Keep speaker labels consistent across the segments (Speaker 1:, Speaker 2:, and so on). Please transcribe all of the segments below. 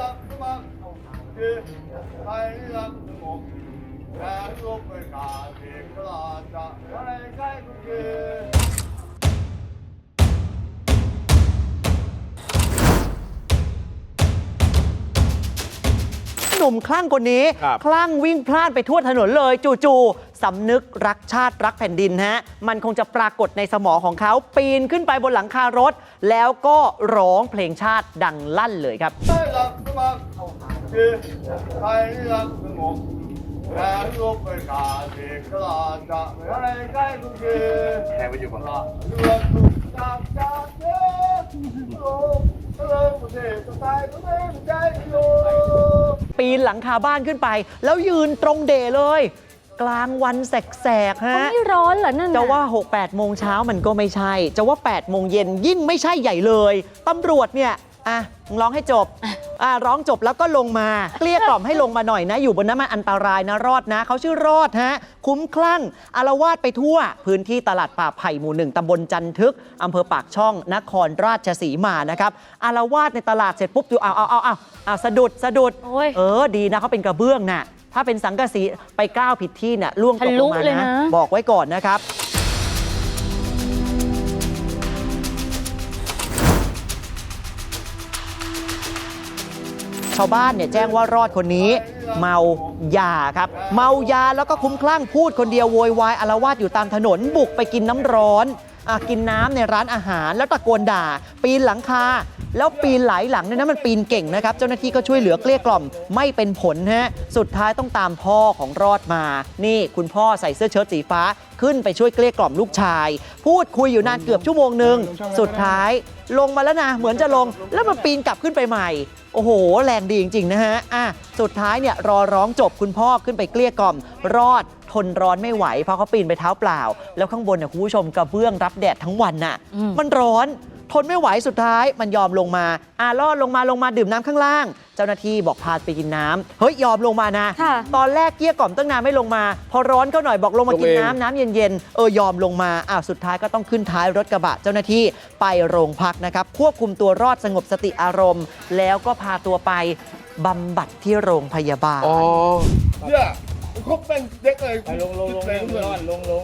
Speaker 1: รักสมัครคือใครรักสงบแต่รูปไม่ขาดเอกราชจะอะไรใกล้ก็คือ
Speaker 2: หนุ่มคลั่งคนนี้
Speaker 3: ครับ
Speaker 2: คลั่งวิ่งพลาดไปทั่วถนนเลยจู่ๆ สำนึกรักชาติรักแผ่นดินฮะมันคงจะปรากฏในสมองของเขาปีนขึ้นไปบนหลังคารถ แล้วก็ร้องเพลงชาติดังลั่นเลยครับ
Speaker 1: แค่ไปอยู่บนรถปี
Speaker 2: นหลังคาบ้านขึ้นไป แล้วยืนตรงเดเลย กลางวันแสกๆฮะ
Speaker 4: ไม่ร้อนเหรอนั่นน่
Speaker 2: จะว่า 6 8 โมงเช้ามันก็ไม่ใช่ จะว่า 8 โมงเย็นยิ่งไม่ใช่ใหญ่เลยตำรวจเนี่ยอะมึงร้องให้จบอะร้องจบแล้วก็ลงมาเกลี้ยกล่อมให้ลงมาหน่อยนะ อยู่บนนั้นมันอันตรายนะรอดนะเขาชื่อรอดฮะ คุ้มคลั่งอารวาสไปทั่ว พื้นที่ตลาดป่าไผ่หมู่หนึ่งตำบลจันทึกอำเภอปากช่องนครราชสีมานะครับอารวาสในตลาดเสร็จปุ๊บดูเอาเอาเอาเอาเอาสะดุดสะดุด
Speaker 4: โอ้ย
Speaker 2: เออดีนะเขาเป็นกระเบื้องน่ะ ถ้าเป็นสังกะสีไปก้าวผิดที่เนี่ยล่วงตกลงมา
Speaker 4: ทะลุเลย
Speaker 2: นะ
Speaker 4: นะ
Speaker 2: บอกไว้ก่อนนะครับ ชาวบ้านเนี่ยแจ้งว่ารอดคนนี้ เมายาครับ เมายาแล้วก็คุ้มคลั่งพูดคนเดียวโวยวายอารวาสอยู่ตามถนนบุกไปกินน้ำร้อนอะกินน้ำในร้านอาหารแล้วตะโกนด่า ปีนหลังคา แล้วปีนหลายหลังเนี่ยนะมันปีนเก่งนะครับ เจ้าหน้าที่ก็ช่วยเหลือเกลี้ยกล่อมไม่เป็นผลฮะสุดท้ายต้องตามพ่อของรอดมา นี่คุณพ่อใส่เสื้อเชิ้ตสีฟ้าขึ้นไปช่วยเกลี้ยกล่อมลูกชาย พูดคุยอยู่นานเกือบชั่วโมงหนึ่งสุดท้ายลงมาแล้วนะ เหมือนจะลงแล้วมันปีนกลับขึ้นไปใหม่ โอ้โห แรงดีจริง ๆ นะฮะอะสุดท้ายเนี่ยรอร้องจบคุณพ่อขึ้นไปเกลี้ยกล่อม รอดทนร้อนไม่ไหวเพราะเขาปีนไปเท้าเปล่า แล้วข้างบนเนี่ยคุณผู้ชมกระเบื้องรับแดดทั้งวันน่ะ
Speaker 4: อืม
Speaker 2: มันร้อน ทนไม่ไหวสุดท้ายมันยอมลงมาอ่ารอดลงมาลงมาดื่มน้ำข้างล่าง เจ้าหน้าที่บอกพาไปกินน้ำเฮ้ยยอมลงมานะ
Speaker 4: ค่ะ
Speaker 2: ตอนแรกเกลี้ยกล่อมตั้งนานไม่ลงมา พอร้อนเข้าหน่อยบอกลงมากิน
Speaker 3: ลงเอง
Speaker 2: น้ำน้ำเย็นๆเออยอมลงมาอ้าวสุดท้ายก็ต้องขึ้นท้ายรถกระบะเจ้าหน้าที่ไปโรงพักนะครับ ควบคุมตัวรอดสงบสติอารมณ์ แล้วก็พาตัวไปบำบัดที่โรงพยาบาล
Speaker 3: อ๋อ
Speaker 1: เนี่ยครบเป็นเด็กเลย
Speaker 5: ไปลงลงลง
Speaker 1: เล
Speaker 5: ล
Speaker 1: ย
Speaker 5: ง
Speaker 1: เพื่อน
Speaker 5: ลงลงลงลง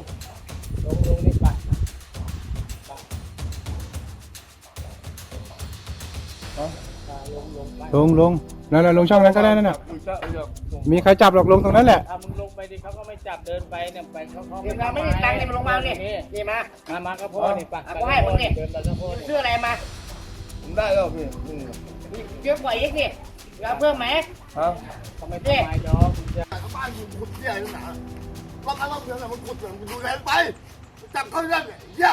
Speaker 5: ลง
Speaker 6: ลงนั่นแหละลงช่องนั้นก็ได้นั่นน่ะมีใครจับหรอกลงตรงนั้นแหละ
Speaker 5: ถ้ามึงลงไปดิเขาก็ไม่จับเดินไปเนี่ยไปเขาเขา
Speaker 7: เดี๋ยวเราไม่มีตังค์เนี่ยมันลงมาเนี่ยนี่มา
Speaker 5: มามาก็พอนี่ปัก
Speaker 7: อะกูให้มึงนี่
Speaker 5: เดินไปก็พอนี่
Speaker 7: ซื้ออะไรมา
Speaker 1: ผมได้แล้วพี่อืม
Speaker 7: เยอะกว่าอีกนี่เอาเพิ่มไหม
Speaker 1: ฮะ
Speaker 5: เขาไม่ทำไมดอกมึงจะ
Speaker 1: บ้านคุณขุดใหญ่ขนาดรอบนั้นรอบเดียวเนี่ยมันขุดเหมือนมันดูแลไปจับเขาได้เนี่ยเหี้ย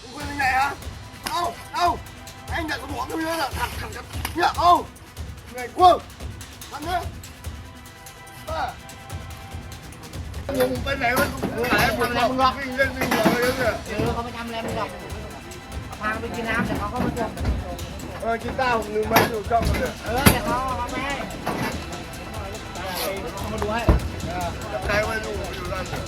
Speaker 1: มึงเป็นยังไงฮะเอาเอา ไอ้เนี่ยสมองก็มีแล้วน่ะขัดขัดกันเนี่ยเอาไงกว้างทำเนี่ยป้ามึงไปไหนวะมึงไหนมึงมึงวิ่งเล่นวิ่งอะไรกันเนี่ย
Speaker 7: เออเขาไม่ทำอะไรมึงหรอกพาไปกินน้ำเดี๋ยวเขาก็มาทวง
Speaker 1: เออกีตาร์ผมลืมไว้อยู่ช่องมันเนี่ย
Speaker 7: เออเดี๋ยวเขาเอาไมาให้
Speaker 1: จับใจไว้ดูอยู่นั่นเนี่ย